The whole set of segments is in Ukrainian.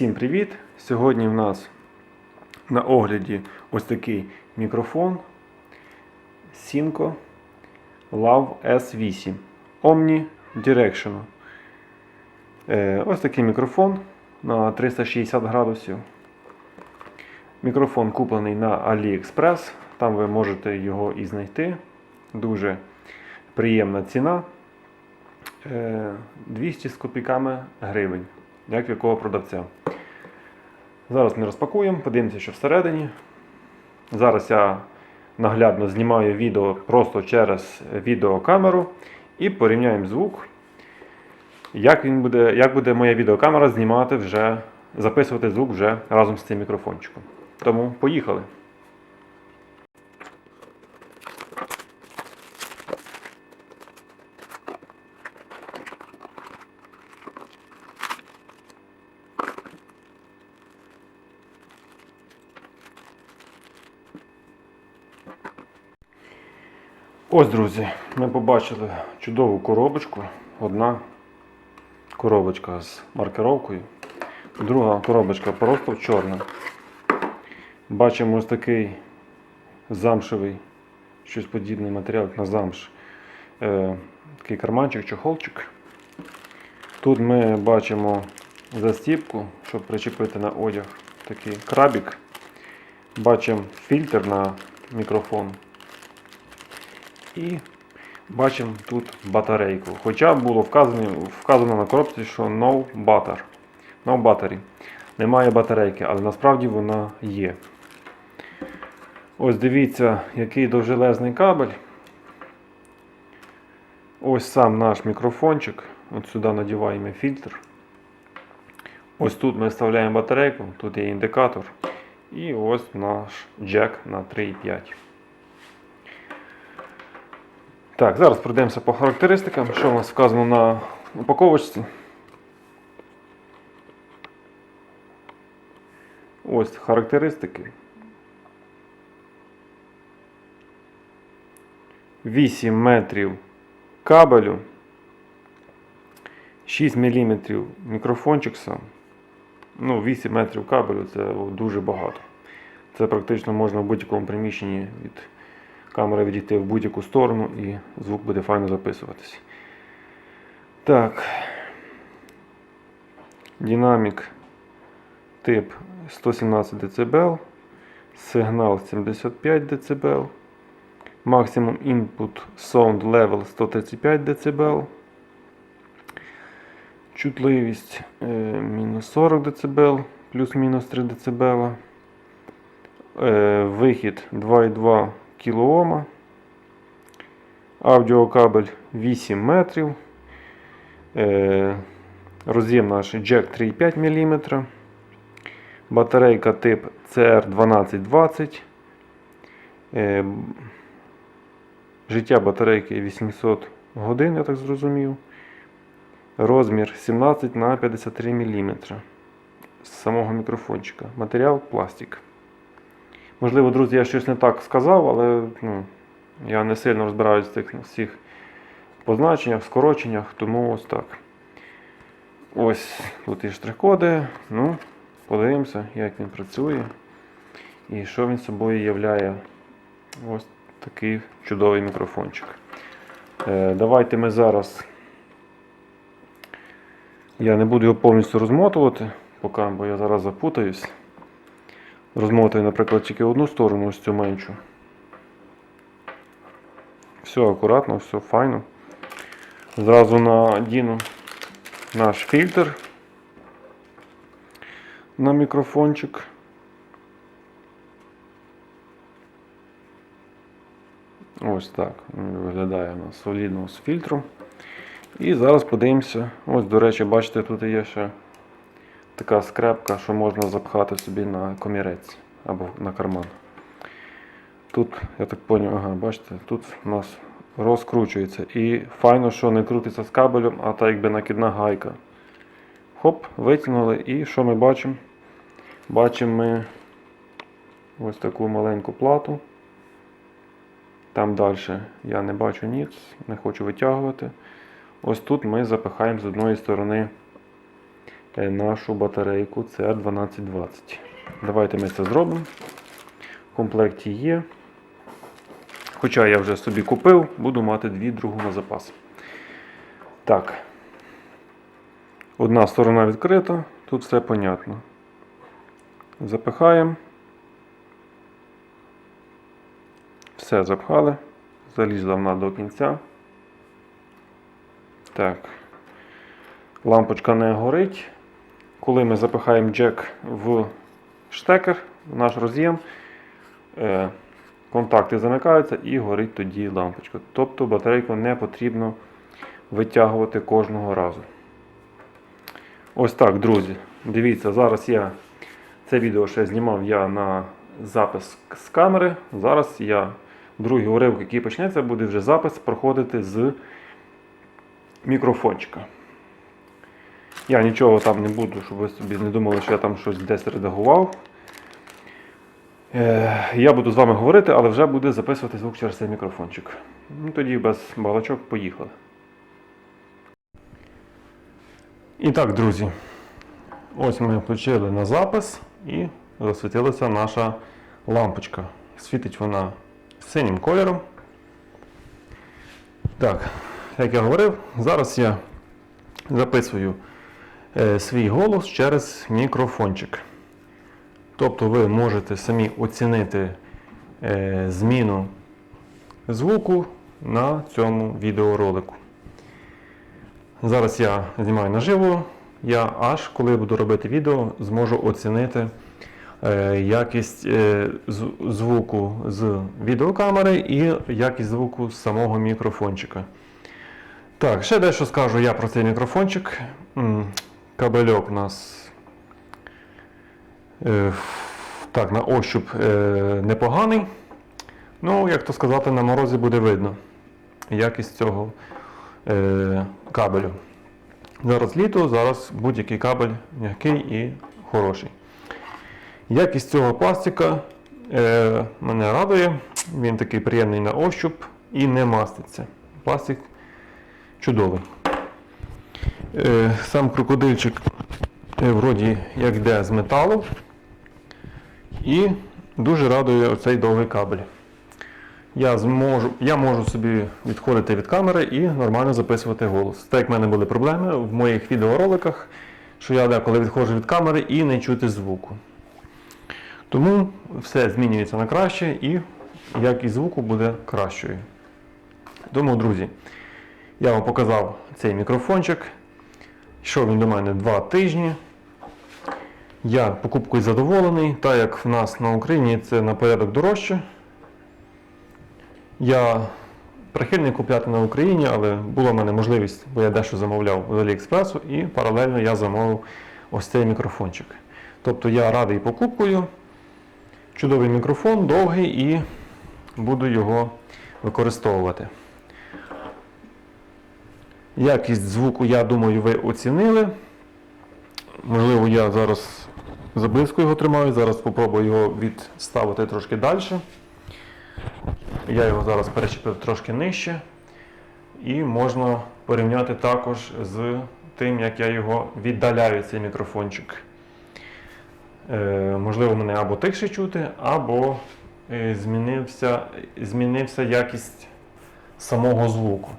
Всім привіт! Сьогодні в нас на огляді ось такий мікрофон Synco Lav S8 Omni Directional. Е, Ось такий мікрофон на 360 градусів. Мікрофон куплений на AliExpress. Там ви можете його і знайти. Дуже приємна ціна. Е, 200 з копійками гривень, як в якого продавця. Зараз ми розпакуємо, подивимося, що всередині. Зараз я наглядно знімаю відео просто через відеокамеру і порівняємо звук. Як, він буде, як буде моя відеокамера знімати вже, записувати звук вже разом з цим мікрофончиком. Тому поїхали. Ось, друзі, ми побачили чудову коробочку. Одна коробочка з маркировкою, друга коробочка просто чорна. Бачимо ось такий замшевий, щось подібний матеріал на замш. Е, такий карманчик, чохолчик. Тут ми бачимо застіпку, щоб причепити на одяг такий крабік. Бачимо фільтр на мікрофон. І бачимо тут батарейку. Хоча було вказано, вказано на коробці, що no butter. No battery. Немає батарейки, але насправді вона є. Ось дивіться, який довжелезний кабель. Ось сам наш мікрофончик. От сюди надіваємо фільтр. Ось тут ми вставляємо батарейку, тут є індикатор. І ось наш джек на 3,5. Так, зараз пройдемося по характеристикам, що у нас вказано на упаковочці. Ось характеристики. 8 метрів кабелю, 6 мм мікрофончик. Ну, 8 метрів кабелю це дуже багато. Це практично можна в будь-якому приміщенні від камера відійти в будь-яку сторону і звук буде файно записуватись. Так. Динамік тип 117 дБ, сигнал 75 дБ, максимум input sound level 135 дБ, чутливість е, мінус 40 дБ, плюс-мінус 3 дБ, е, вихід 2,2 кОм, аудіокабель 8 метрів, е, роз'єм наш джек 3,5 мм, батарейка тип CR1220, е, життя батарейки 800 годин, я так зрозумів. Розмір 17 на 53 мм з самого мікрофончика. Матеріал пластик. Можливо, друзі, я щось не так сказав, але ну, я не сильно розбираюся в цих всіх позначеннях, скороченнях, тому ось так. Ось тут і штрих-коди. Ну, подивимося, як він працює і що він собою являє ось такий чудовий мікрофончик. Е, давайте ми зараз. Я не буду його повністю розмотувати, поки, бо я зараз запутаюсь. Розмотую, наприклад, тільки одну сторону, ось цю меншу. Все акуратно, все файно. Зразу надіну наш фільтр на мікрофончик. Ось так виглядає у нас солідно з фільтром. І зараз подивимося. Ось, до речі, бачите, тут є ще така скрепка, що можна запхати собі на комірець або на карман. Тут, я так зрозумів, ага, бачите, тут у нас розкручується. І файно, що не крутиться з кабелем, а так якби накидна гайка. Хоп, витягнули і що ми бачимо? Бачимо ми ось таку маленьку плату. Там далі я не бачу ніц, не хочу витягувати. Ось тут ми запихаємо з одної сторони нашу батарейку CR1220. Давайте ми це зробимо. В комплекті є. Хоча я вже собі купив, буду мати дві другу на запас. Так. Одна сторона відкрита, тут все понятно. Запихаємо. Все запхали. Залізла вона до кінця. Так. Лампочка не горить. Коли ми запихаємо джек в штекер, в наш роз'єм, е, контакти замикаються і горить тоді лампочка. Тобто батарейку не потрібно витягувати кожного разу. Ось так, друзі. Дивіться, зараз я це відео ще знімав я на запис з камери. Зараз я другий уривок, який почнеться, буде вже запис проходити з мікрофончика. Я нічого там не буду, щоб ви собі не думали, що я там щось десь редагував. Е, Я буду з вами говорити, але вже буде записувати звук через цей мікрофончик. Ну, тоді без балачок поїхали. І так, друзі, ось ми включили на запис і засвітилася наша лампочка. Світить вона синім кольором. Так, як я говорив, зараз я записую свій голос через мікрофончик. Тобто ви можете самі оцінити е, зміну звуку на цьому відеоролику. Зараз я знімаю наживо. Я аж коли буду робити відео, зможу оцінити е, якість е, звуку з відеокамери і якість звуку з самого мікрофончика. Так, ще дещо скажу я про цей мікрофончик. Кабельок у нас е, так, на ощуп е, непоганий. Ну, як то сказати, на морозі буде видно якість цього е, кабелю. Зараз літо, зараз будь-який кабель м'який і хороший. Якість цього пластика е, мене радує. Він такий приємний на ощуп і не маститься. Пластик чудовий. Е, сам крокодильчик е, вроді як йде з металу. І дуже радує оцей довгий кабель. Я, зможу, я можу собі відходити від камери і нормально записувати голос. Так як в мене були проблеми в моїх відеороликах, що я деколи відходжу від камери і не чути звуку. Тому все змінюється на краще і якість звуку буде кращою. Тому, друзі, я вам показав цей мікрофончик. Йшов він до мене 2 тижні. Я покупкою задоволений, так як в нас на Україні це на порядок дорожче. Я прихильний купляти на Україні, але була в мене можливість, бо я дещо замовляв з Аліекспресу, і паралельно я замовив ось цей мікрофончик. Тобто я радий покупкою. Чудовий мікрофон, довгий і буду його використовувати. Якість звуку, я думаю, ви оцінили. Можливо, я зараз заблизько його тримаю, зараз спробую його відставити трошки далі. Я його зараз перечепив трошки нижче. І можна порівняти також з тим, як я його віддаляю, цей мікрофончик. Е, можливо, мене або тихше чути, або е, змінився, змінився якість самого звуку.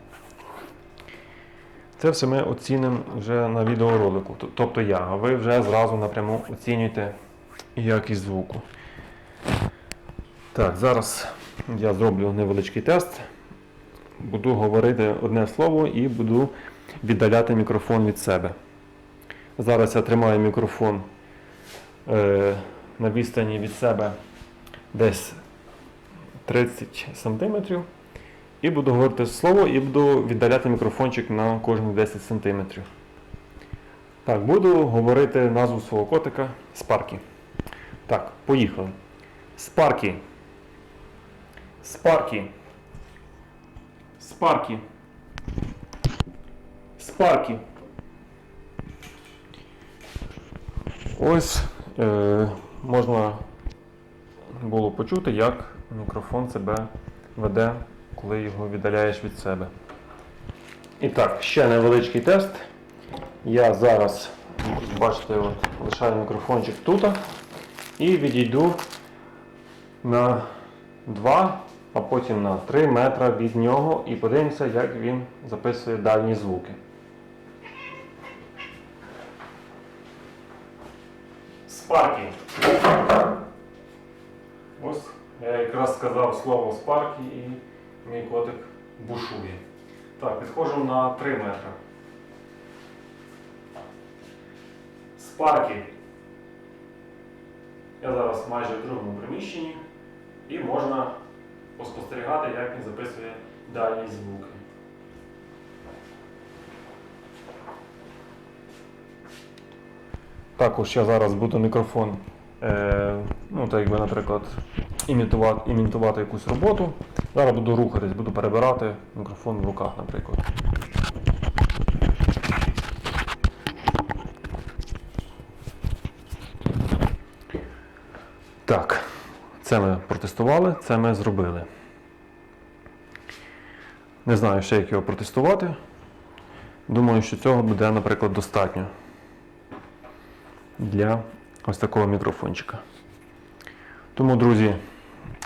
Це все ми оцінимо вже на відеоролику. Тобто я, а ви вже зразу напряму оцінюєте якість звуку. Так, зараз я зроблю невеличкий тест. Буду говорити одне слово і буду віддаляти мікрофон від себе. Зараз я тримаю мікрофон е, на відстані від себе десь 30 см. І буду говорити слово і буду віддаляти мікрофончик на кожних 10 см. Так, буду говорити назву свого котика Спаркі. Так, поїхали. Спаркі. Спаркі. Спаркі. Спаркі. Ось е, можна було почути, як мікрофон себе веде, коли його віддаляєш від себе. І так, ще невеличкий тест. Я зараз Бачите, от, лишаю мікрофончик тут і відійду на 2, а потім на 3 метри від нього і подивимося, як він записує дальні звуки. Спаркі. Ось я якраз сказав слово спаркі і мій котик бушує. Так, підходжу на 3 метри. Спаркі. Я зараз майже в другому приміщенні і можна поспостерігати, як він записує дальні звуки. Також я зараз буду мікрофон, е, ну так якби, наприклад, імітувати, імітувати якусь роботу. Зараз буду рухатись, буду перебирати мікрофон в руках, наприклад. Так, це ми протестували, це ми зробили. Не знаю ще, як його протестувати. Думаю, що цього буде, наприклад, достатньо для ось такого мікрофончика. Тому, друзі,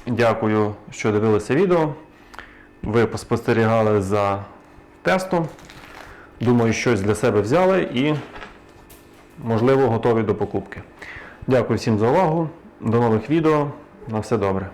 дякую, що дивилися відео. Ви поспостерігали за тестом. Думаю, щось для себе взяли і, можливо, готові до покупки. Дякую всім за увагу. До нових відео. На все добре.